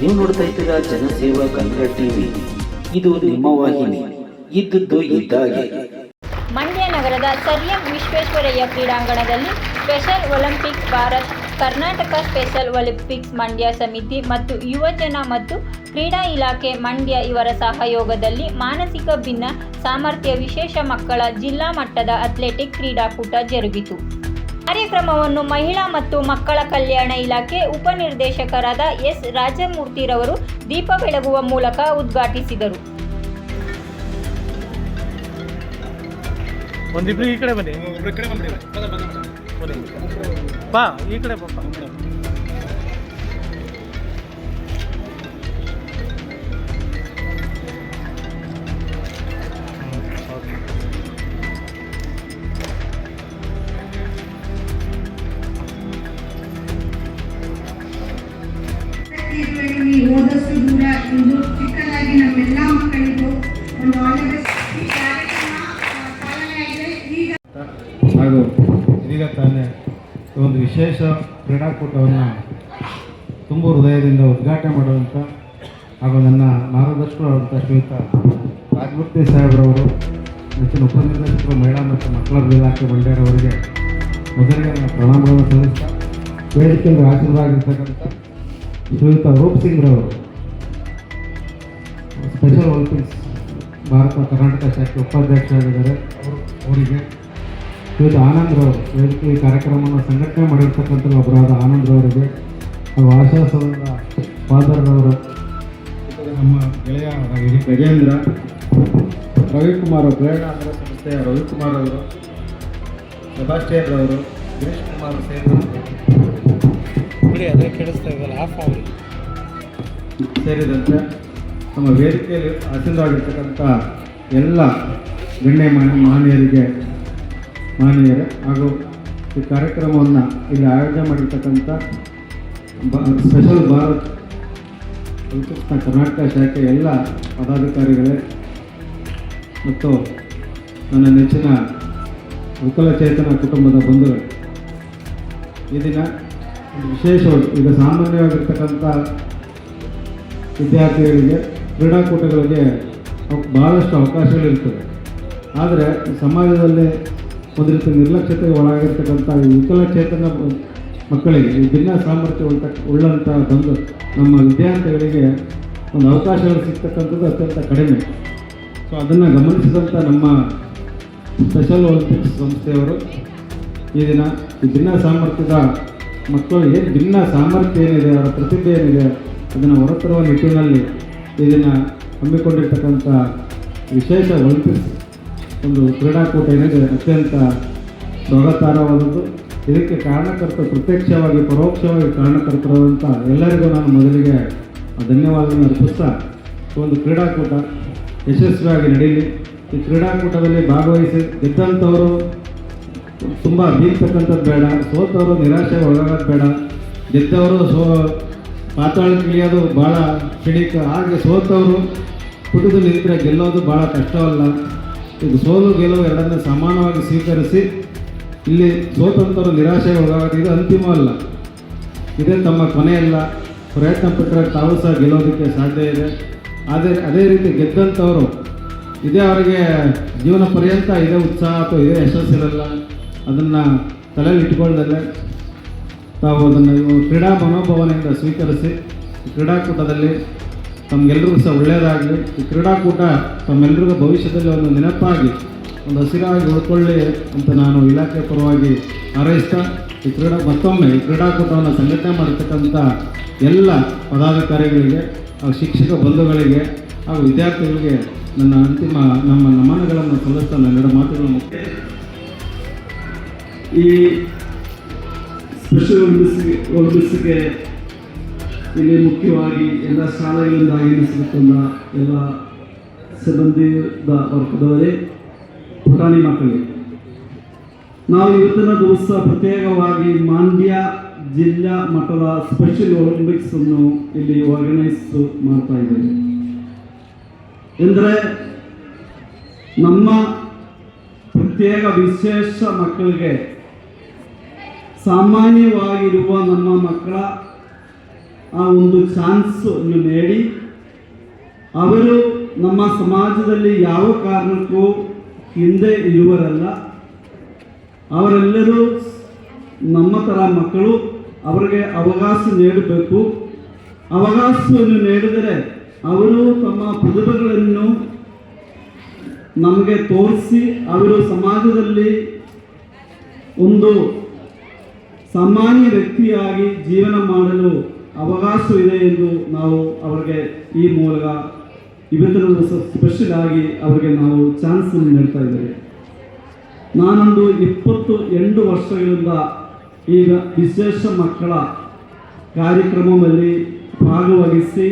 ನೀವು ನೋಡ್ತಾ ಇದ್ದೀರಾ ಜನಸೇವಾ ಕನ್ನಡ ಟಿವಿ. ಇದು ನಿಮ್ಮ ವಾಹಿನಿ. ಇದ್ದದ್ದು ಇದ್ದಾಗೆ ಮಂಡ್ಯ ನಗರದ ಸರ್ ಎಂ ವಿಶ್ವೇಶ್ವರಯ್ಯ ಕ್ರೀಡಾಂಗಣದಲ್ಲಿ special Olympics Bharat, Karnataka special Olympics Mandya ಸಮಿತಿ ಮತ್ತು ಯುವಜನ ಮತ್ತು ಕ್ರೀಡಾ ಇಲಾಖೆ ಮಂಡ್ಯ ಇವರ ಸಹಯೋಗದಲ್ಲಿ ಮಾನಸಿಕ ಭಿನ್ನ ಸಾಮರ್ಥ್ಯ ವಿಶೇಷ ಮಕ್ಕಳ ಜಿಲ್ಲಾ ಮಟ್ಟದ ಅಥ್ಲೆಟಿಕ್ ಕ್ರೀಡಾಕೂಟ ಜರುಗಿತು. ಕಾರ್ಯಕ್ರಮವನ್ನು ಮಹಿಳಾ ಮತ್ತು ಮಕ್ಕಳ ಕಲ್ಯಾಣ ಇಲಾಖೆ ಉಪನಿರ್ದೇಶಕರಾದ ಎಸ್ ರಾಜಮೂರ್ತಿರವರು ದೀಪ ಬೆಳಗುವ ಮೂಲಕ ಉದ್ಘಾಟಿಸಿದರು. ಒಂದಿಬ್ರು ಈ ಕಡೆ ಬನ್ನಿ. ಬಾ ಈ ಕಡೆ ಬನ್ನಿ, ಬನ್ನಿ, ಬನ್ನಿ. ಬನ್ನಿ ಬಾ ಈ ಕಡೆ ಬಪ್ಪ ದೂರ ಇಂದು ಚಿಕ್ಕದಾಗಿ ನಮ್ಮೆಲ್ಲ ಮಕ್ಕಳಿಗೂ ಒಂದು ಒಳ್ಳೆಯ ಈ ಕಾರ್ಯಕ್ರಮ ಆ, ಪಾಲನೆಯಾಗಿದೆ ಈಗ ಹಾಗೂ ಇದೀಗ ತಾನೇ ಒಂದು ವಿಶೇಷ ಕ್ರೀಡಾಕೂಟವನ್ನು ತುಂಬ ಹೃದಯದಿಂದ ಉದ್ಘಾಟನೆ ಮಾಡುವಂಥ ಹಾಗೂ ನನ್ನ ಮಾರ್ಗದರ್ಶಕರಾದಂಥ ಶ್ರೀಯುತ ರಾಜಮೂರ್ತಿ ಸಾಹೇಬ್ರವರು ಹೆಚ್ಚಿನ ಉಪನಿರ್ದೇಶಕರು ಮಹಿಳಾ ಮತ್ತು ಮಕ್ಕಳ ಇಲಾಖೆ ಮಂಡ್ಯರವರಿಗೆ ಮೊದಲಿಗೆ ನನ್ನ ಪ್ರಣಾಮಗಳನ್ನು ಸಲ್ಲಿಸ್ತಾ ವೇದಿಕೆಯಲ್ಲಿ ಹಾಜರಾಗಿರ್ತಕ್ಕಂಥ ಶ್ರೀಯುತ ರೂಪ್ ಸಿಂಗ್ರವರು ಸ್ಪೆಷಲ್ ಒಲಿಂಪಿಕ್ಸ್ ಭಾರತ ಕರ್ನಾಟಕ ಶಾಖೆ ಉಪಾಧ್ಯಕ್ಷರಾಗಿದ್ದಾರೆ ಅವರು ಅವರಿಗೆ ಶ್ರೀಯುತ ಆನಂದ್ರವರು ವೇದಿಕೆ ಈ ಕಾರ್ಯಕ್ರಮವನ್ನು ಸಂಘಟನೆ ಮಾಡಿರ್ತಕ್ಕಂಥ ಒಬ್ಬರಾದ ಆನಂದ್ರವರಿಗೆ ಹಾಗೂ ಆಶಾಸನದ ಫಾದರ್ ಅವರು ನಮ್ಮ ಗೆಳೆಯ ಗಜೇಂದ್ರ ರವಿಕುಮಾರ್ ಅವರು ಪ್ರೇರಣಾಂಧ್ರ ಸಂಸ್ಥೆಯ ರವಿಕುಮಾರ್ ಅವರು ಸೆಬಾಸ್ಟಿಯನ್ ಅವರು ಗಿರೀಶ್ ಕುಮಾರ್ ಸೇರಿದಂತೆ ಅದೇ ಕೇಳಿಸ್ತಾ ಇದ್ದಾರೆ ಆಫ್ ಅವರು ಸೇರಿದಂತೆ ನಮ್ಮ ವೇದಿಕೆಯಲ್ಲಿ ಆಸೀನರಾಗಿರ್ತಕ್ಕಂಥ ಎಲ್ಲ ಗಣ್ಯ ಮಾನ ಮಾನ್ಯರಿಗೆ ಮಾನ್ಯರೇ ಹಾಗೂ ಈ ಕಾರ್ಯಕ್ರಮವನ್ನು ಇಲ್ಲಿ ಆಯೋಜನೆ ಮಾಡಿರ್ತಕ್ಕಂಥ ಬ, ಸ್ಪೆಷಲ್ ಭಾರತ್ ಕರ್ನಾಟಕ ಶಾಖೆ ಎಲ್ಲ ಪದಾಧಿಕಾರಿಗಳೇ ಮತ್ತು ನನ್ನ ನೆಚ್ಚಿನ ವಿಕಲಚೇತನ ಕುಟುಂಬದ ಬಂಧುಗಳು. ಈ ದಿನ ವಿಶೇಷವಾಗಿ ಈಗ ಸಾಮಾನ್ಯವಾಗಿರ್ತಕ್ಕಂಥ ವಿದ್ಯಾರ್ಥಿಗಳಿಗೆ ಕ್ರೀಡಾಕೂಟಗಳಿಗೆ ಭಾಳಷ್ಟು ಅವಕಾಶಗಳಿರ್ತವೆ. ಆದರೆ ಸಮಾಜದಲ್ಲಿ ಒಂದು ರೀತಿ ನಿರ್ಲಕ್ಷ್ಯತೆಗೆ ಒಳಗಾಗಿರ್ತಕ್ಕಂಥ ವಿಕಲಚೇತನ ಮಕ್ಕಳಿಗೆ ಭಿನ್ನ ಸಾಮರ್ಥ್ಯ ಉಳ್ತ ಉಳ್ಳಂಥ ಬಂದು ನಮ್ಮ ವಿದ್ಯಾರ್ಥಿಗಳಿಗೆ ಒಂದು ಅವಕಾಶಗಳು ಸಿಗ್ತಕ್ಕಂಥದ್ದು ಅತ್ಯಂತ ಕಡಿಮೆ. ಸೊ ಅದನ್ನು ಗಮನಿಸಿದಂಥ ನಮ್ಮ ಸ್ಪೆಷಲ್ ಒಲಿಂಪಿಕ್ಸ್ ಸಂಸ್ಥೆಯವರು ಈ ದಿನ ಈ ಭಿನ್ನ ಸಾಮರ್ಥ್ಯದ ಮಕ್ಕಳು ಏನು ಭಿನ್ನ ಸಾಮರ್ಥ್ಯ ಏನಿದೆ, ಅವರ ಪ್ರತಿಭೆ ಏನಿದೆ, ಅದನ್ನು ಹೊರತರುವ ನಿಟ್ಟಿನಲ್ಲಿ ಈ ದಿನ ಹಮ್ಮಿಕೊಂಡಿರ್ತಕ್ಕಂಥ ವಿಶೇಷ ಒಲಿಂಪಿಕ್ಸ್ ಒಂದು ಕ್ರೀಡಾಕೂಟ ಏನಿದೆ, ಅತ್ಯಂತ ಸ್ವಾಗತಾರ್ಹವಾದದ್ದು ಇದಕ್ಕೆ ಕಾರಣಕರ್ತ ಪ್ರತ್ಯಕ್ಷವಾಗಿ, ಪರೋಕ್ಷವಾಗಿ ಕಾರಣಕರ್ತರಾದಂಥ ಎಲ್ಲರಿಗೂ ನಾನು ಮೊದಲಿಗೆ ಧನ್ಯವಾದವನ್ನು ಅರ್ಪಿಸ್ತಾ, ಒಂದು ಕ್ರೀಡಾಕೂಟ ಯಶಸ್ವಿಯಾಗಿ ನಡೀಲಿ. ಈ ಕ್ರೀಡಾಕೂಟದಲ್ಲಿ ಭಾಗವಹಿಸಿ ಗೆದ್ದಂಥವರು ತುಂಬ ಬೀಳ್ತಕ್ಕಂಥದ್ದು ಬೇಡ, ಸೋತವರು ನಿರಾಶೆ ಒಳಗಾಗೋದು ಬೇಡ. ಗೆದ್ದವರು ಸೋ ಪಾತಾಳಕ್ಕೆ ಇಳಿಯೋದು ಭಾಳ ಕ್ಷಣಿಕ. ಹಾಗೆ ಸೋತವರು ಪುಟದಲ್ಲಿ ನಿಂತರೆ ಗೆಲ್ಲೋದು ಭಾಳ ಕಷ್ಟವಲ್ಲ. ಇದು ಸೋಲು ಗೆಲುವು ಎರಡನ್ನೇ ಸಮಾನವಾಗಿ ಸ್ವೀಕರಿಸಿ ಇಲ್ಲಿ ಸೋತಂಥವ್ರು ನಿರಾಶೆ ಹೋಗೋದು ಇದು ಅಂತಿಮವಲ್ಲ ಇದೇ ತಮ್ಮ ಕೊನೆಯಲ್ಲ. ಪ್ರಯತ್ನ ಪಟ್ಟರೆ ತಾವು ಸಹ ಗೆಲ್ಲೋದಕ್ಕೆ ಸಾಧ್ಯ ಇದೆ. ಅದೇ ಅದೇ ರೀತಿ ಗೆದ್ದಂಥವರು ಇದೇ ಅವರಿಗೆ ಜೀವನ ಪರ್ಯಂತ ಇದೇ ಉತ್ಸಾಹ ಅಥವಾ ಇದೇ ಯಶಸ್ಸಿರಲ್ಲ. ಅದನ್ನು ತಲೆಯಲ್ಲಿ ಇಟ್ಕೊಳ್ದಲ್ಲೇ ತಾವು ಅದನ್ನು ಕ್ರೀಡಾ ಮನೋಭಾವನೆಯಿಂದ ಸ್ವೀಕರಿಸಿ ಕ್ರೀಡಾಕೂಟದಲ್ಲಿ ತಮಗೆಲ್ಲರಿಗೂ ಸಹ ಒಳ್ಳೆಯದಾಗಲಿ, ಈ ಕ್ರೀಡಾಕೂಟ ತಮ್ಮೆಲ್ಲರಿಗೂ ಭವಿಷ್ಯದಲ್ಲಿ ಒಂದು ನೆನಪಾಗಿ, ಒಂದು ಹಸಿರಾಗಿ ಉಳ್ಕೊಳ್ಳಿ ಅಂತ ನಾನು ಇಲಾಖೆ ಪರವಾಗಿ ಹಾರೈಸ್ತಾ, ಈ ಕ್ರೀಡಾ, ಮತ್ತೊಮ್ಮೆ ಈ ಕ್ರೀಡಾಕೂಟವನ್ನು ಸಂಘಟನೆ ಮಾಡಿರ್ತಕ್ಕಂಥ ಎಲ್ಲ ಪದಾಧಿಕಾರಿಗಳಿಗೆ ಹಾಗೂ ಶಿಕ್ಷಕ ಬಂಧುಗಳಿಗೆ ಹಾಗೂ ವಿದ್ಯಾರ್ಥಿಗಳಿಗೆ ನನ್ನ ಅಂತಿಮ, ನಮ್ಮ ನಮನಗಳನ್ನು ಸಲ್ಲಿಸ್ತಾ ನನ್ನೆರಡು ಮಾತುಗಳನ್ನು ಈ ಸ್ಪೆಷಲ್ ಒಲಿಂಪಿಕ್ಸ್ಗೆ ಒಲಿಂಪಿಕ್ಸ್ಗೆ ಇಲ್ಲಿ ಮುಖ್ಯವಾಗಿ ಎಲ್ಲ ಶಾಲೆಗಳಿಂದ ಆಗಮಿಸಿರ್ತಂದ ಎಲ್ಲ ಸಿಬ್ಬಂದಿದ ವರ್ಗದವರೇ ಪುಟಾಣಿ ಮಕ್ಕಳಿಗೆ ನಾವು ಇವತ್ತಿನ ದಿವಸ ಪ್ರತ್ಯೇಕವಾಗಿ ಮಾಂಡ್ಯ ಜಿಲ್ಲಾ ಮಟ್ಟದ ಸ್ಪೆಷಲ್ ಒಲಿಂಪಿಕ್ಸ್ ಅನ್ನು ಇಲ್ಲಿ ಆರ್ಗನೈಸ್ ಮಾಡ್ತಾ ಇದ್ದೇವೆ. ಎಂದರೆ ನಮ್ಮ ಪ್ರತ್ಯೇಕ ವಿಶೇಷ ಮಕ್ಕಳಿಗೆ ಸಾಮಾನ್ಯವಾಗಿರುವ ನಮ್ಮ ಮಕ್ಕಳ ಆ ಒಂದು ಚಾನ್ಸ್ ನೀಡಿ. ಅವರು ನಮ್ಮ ಸಮಾಜದಲ್ಲಿ ಯಾವ ಕಾರಣಕ್ಕೂ ಹಿಂದೆ ಇರುವರಲ್ಲ. ಅವರೆಲ್ಲರೂ ನಮ್ಮ ಥರ ಮಕ್ಕಳು, ಅವರಿಗೆ ಅವಕಾಶ ನೀಡಬೇಕು. ಅವಕಾಶವನ್ನು ನೀಡಿದರೆ ಅವರು ತಮ್ಮ ಪ್ರತಿಭೆಗಳನ್ನು ನಮಗೆ ತೋರಿಸಿ, ಅವರು ಸಮಾಜದಲ್ಲಿ ಒಂದು ಸಾಮಾನ್ಯ ವ್ಯಕ್ತಿಯಾಗಿ ಜೀವನ ಮಾಡಲು ಅವಕಾಶವಿದೆ ಎಂದು ನಾವು ಅವರಿಗೆ ಈ ಮೂಲಕ ಇವತ್ತಿನ ಸ್ಪೆಷಲ್ ಆಗಿ ಅವರಿಗೆ ನಾವು ಚಾನ್ಸ್ ನೀಡ್ತಾ ಇದ್ದೇವೆ. ನಾನೊಂದು ಇಪ್ಪತ್ತು ಎಂಟು ವರ್ಷಗಳಿಂದ ಈಗ ವಿಶೇಷ ಮಕ್ಕಳ ಕಾರ್ಯಕ್ರಮದಲ್ಲಿ ಭಾಗವಹಿಸಿ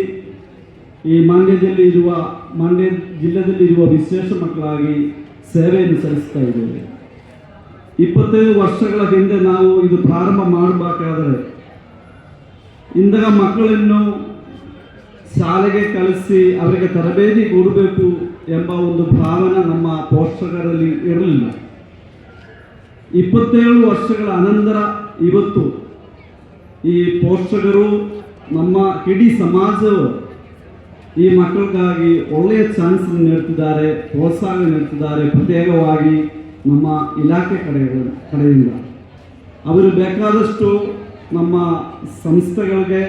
ಈ ಮಂಡ್ಯದಲ್ಲಿ ಇರುವ ಮಂಡ್ಯ ಜಿಲ್ಲೆಯಲ್ಲಿ ಇರುವ ವಿಶೇಷ ಮಕ್ಕಳಾಗಿ ಸೇವೆಯನ್ನು ಸಲ್ಲಿಸ್ತಾ ಇದ್ದೇವೆ. ಇಪ್ಪತ್ತೈದು ವರ್ಷಗಳ ಹಿಂದೆ ನಾವು ಇದು ಪ್ರಾರಂಭ ಮಾಡಬೇಕಾದರೆ ಇಂತಹ ಮಕ್ಕಳನ್ನು ಶಾಲೆಗೆ ಕಳಿಸಿ ಅವರಿಗೆ ತರಬೇತಿ ಕೊಡಬೇಕು ಎಂಬ ಒಂದು ಭಾವನೆ ನಮ್ಮ ಪೋಷಕರಲ್ಲಿ ಇರಲಿಲ್ಲ. ಇಪ್ಪತ್ತೇಳು ವರ್ಷಗಳ ಅನಂತರ ಇವತ್ತು ಈ ಪೋಷಕರು ನಮ್ಮ ಇಡೀ ಸಮಾಜವು ಈ ಮಕ್ಕಳಿಗಾಗಿ ಒಳ್ಳೆಯ ಚಾನ್ಸ್ ನೀಡ್ತಿದ್ದಾರೆ, ಪ್ರೋತ್ಸಾಹ ನೀಡ್ತಿದ್ದಾರೆ, ಪ್ರತ್ಯೇಕವಾಗಿ ನಮ್ಮ ಇಲಾಖೆ ಕಡೆ ಕಡೆಯಿಂದ. ಅವರು ಬೇಕಾದಷ್ಟು ನಮ್ಮ ಸಂಸ್ಥೆಗಳಿಗೆ,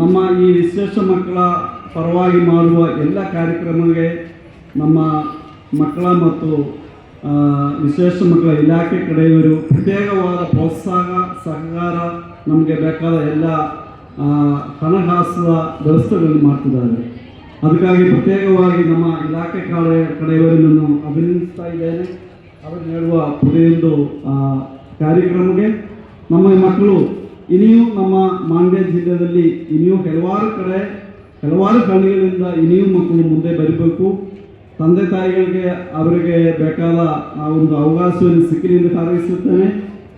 ನಮ್ಮ ಈ ವಿಶೇಷ ಮಕ್ಕಳ ಪರವಾಗಿ ಮಾಡುವ ಎಲ್ಲ ಕಾರ್ಯಕ್ರಮಗಳಿಗೆ ನಮ್ಮ ಮಕ್ಕಳ ಮತ್ತು ವಿಶೇಷ ಮಕ್ಕಳ ಇಲಾಖೆ ಕಡೆಯವರು ಪ್ರತ್ಯೇಕವಾದ ಪ್ರೋತ್ಸಾಹ, ಸಹಕಾರ ನಮಗೆ ಬೇಕಾದ ಎಲ್ಲ ಹಣಕಾಸು ವ್ಯವಸ್ಥೆಗಳನ್ನು ಮಾಡ್ತಿದ್ದಾರೆ. ಅದಕ್ಕಾಗಿ ಪ್ರತ್ಯೇಕವಾಗಿ ನಮ್ಮ ಇಲಾಖೆ ಕಡೆ ಕಡೆಯವರನ್ನು ಅಭಿನಂದಿಸ್ತಾ ಇದ್ದೇನೆ. ಅವರು ಹೇಳುವ ಪ್ರತಿಯೊಂದು ಕಾರ್ಯಕ್ರಮಕ್ಕೆ ನಮ್ಮ ಮಕ್ಕಳು, ಇನಿಯೂ ನಮ್ಮ ಮಾಂಡ್ಯ ಜಿಲ್ಲೆಯಲ್ಲಿ ಇನಿಯೂ ಹಲವಾರು ಕಡೆ, ಹಲವಾರು ಕಣ್ಣಿಗಳಿಂದ ಇನಿಯೂ ಮಕ್ಕಳು ಮುಂದೆ ಬರಬೇಕು. ತಂದೆ ತಾಯಿಗಳಿಗೆ ಅವರಿಗೆ ಬೇಕಾದ ಆ ಒಂದು ಅವಕಾಶವನ್ನು ಸಿಕ್ಕಿ ಎಂದು ಕಾರ್ಯಿಸುತ್ತೇನೆ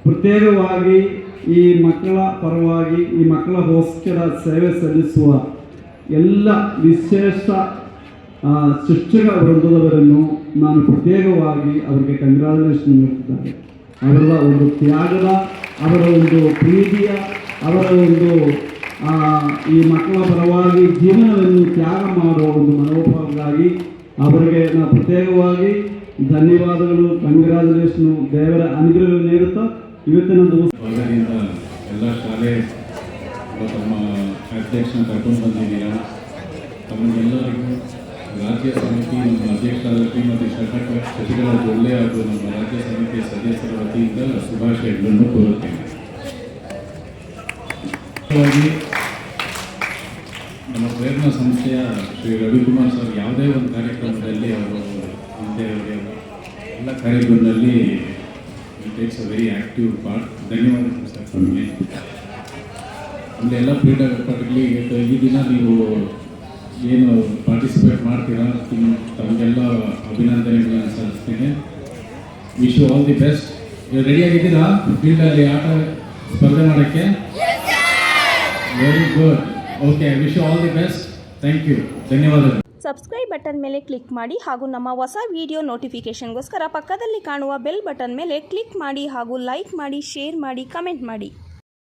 ಪ್ರತ್ಯೇಕವಾಗಿ ಈ ಮಕ್ಕಳ ಪರವಾಗಿ, ಈ ಮಕ್ಕಳ ಹೋಸ್ಕರ ಸೇವೆ ಸಲ್ಲಿಸುವ ಎಲ್ಲ ವಿಶೇಷ ಶಿಕ್ಷಕ ವೃಂದದವರನ್ನು ನಾನು ಪ್ರತ್ಯೇಕವಾಗಿ ಅವರಿಗೆ ಕಂಗ್ರಾಚುಲೇಷನ್ ನೀಡುತ್ತಿದ್ದಾರೆ. ಅವರ ಒಂದು ತ್ಯಾಗದ, ಅವರ ಒಂದು ಪ್ರೀತಿಯ, ಅವರ ಒಂದು ಈ ಮಕ್ಕಳ ಪರವಾಗಿ ಜೀವನವನ್ನು ತ್ಯಾಗ ಮಾಡುವ ಒಂದು ಮನೋಭಾವಕ್ಕಾಗಿ ಅವರಿಗೆ ನಾನು ಪ್ರತ್ಯೇಕವಾಗಿ ಧನ್ಯವಾದಗಳು. ಕಂಗ್ರಾಚುಲೇಷನ್ ದೇವರ ಅನುಗ್ರಹ ನೀಡುತ್ತಾ ಇವತ್ತಿನ ದಿವಸ ಭಾಗದಿಂದ ಎಲ್ಲ ಶಾಲೆ ತಮ್ಮ ಅಧ್ಯಕ್ಷನ ಕರ್ಕೊಂಡು ಬಂದಿದ್ದೀರಾ? ತಮಗೆಲ್ಲರಿಗೂ ರಾಜ್ಯ ಸಮಿತಿ ನಮ್ಮ ಅಧ್ಯಕ್ಷರಾದ ಶ್ರೀಮತಿ ಶಾಸಕ ಶಶಿಕಲಾ ಜೊಲ್ಲೆ ಹಾಗೂ ನಮ್ಮ ರಾಜ್ಯ ಸಮಿತಿಯ ಸದಸ್ಯರ ವತಿಯಿಂದ ಶುಭಾಶಯಗಳನ್ನು ಕೋರುತ್ತೇನೆ. ನಮ್ಮ ಪ್ರಯತ್ನ ಸಂಸ್ಥೆಯ ಶ್ರೀ ರವಿಕುಮಾರ್ ಸರ್ ಯಾವುದೇ ಒಂದು ಕಾರ್ಯಕ್ರಮದಲ್ಲಿ ಅವರು ಸಂಸ್ಥೆಯವರಿಗೆ ಎಲ್ಲ ಕಾರ್ಯಕ್ರಮದಲ್ಲಿ takes a very active part ಧನ್ಯವಾದಗಳು ಸರ್. ನಮಗೆ ಎಲ್ಲ ಕ್ರೀಡಾಪಟುಗಳಿಗೆ ಈ ದಿನ ನೀವು ಏನು ಪಾರ್ಟಿಸಿಪೇಟ್ ಮಾಡ್ತೀರಾ ತಮಗೆಲ್ಲ ಅಭಿನಂದನೆಗಳನ್ನ ಸಲ್ಲಿಸ್ತೀನಿ. Wish you all the best ನೀವು ರೆಡಿಯಾಗಿದ್ದೀರಾ ಫೀಲ್ಡಲ್ಲಿ ಆಟ ಸ್ಪರ್ಧೆ ಮಾಡೋಕ್ಕೆ? Very good okay wish you all the best thank you ಧನ್ಯವಾದಗಳು. ಸಬ್ಸ್ಕ್ರೈಬ್ ಬಟನ್ ಮೇಲೆ ಕ್ಲಿಕ್ ಮಾಡಿ ಹಾಗೂ ನಮ್ಮ ಹೊಸ ವಿಡಿಯೋ ನೋಟಿಫಿಕೇಷನ್ಗೋಸ್ಕರ ಪಕ್ಕದಲ್ಲಿ ಕಾಣುವ ಬೆಲ್ ಬಟನ್ ಮೇಲೆ ಕ್ಲಿಕ್ ಮಾಡಿ ಹಾಗೂ ಲೈಕ್ ಮಾಡಿ ಶೇರ್ ಮಾಡಿ ಕಮೆಂಟ್ ಮಾಡಿ.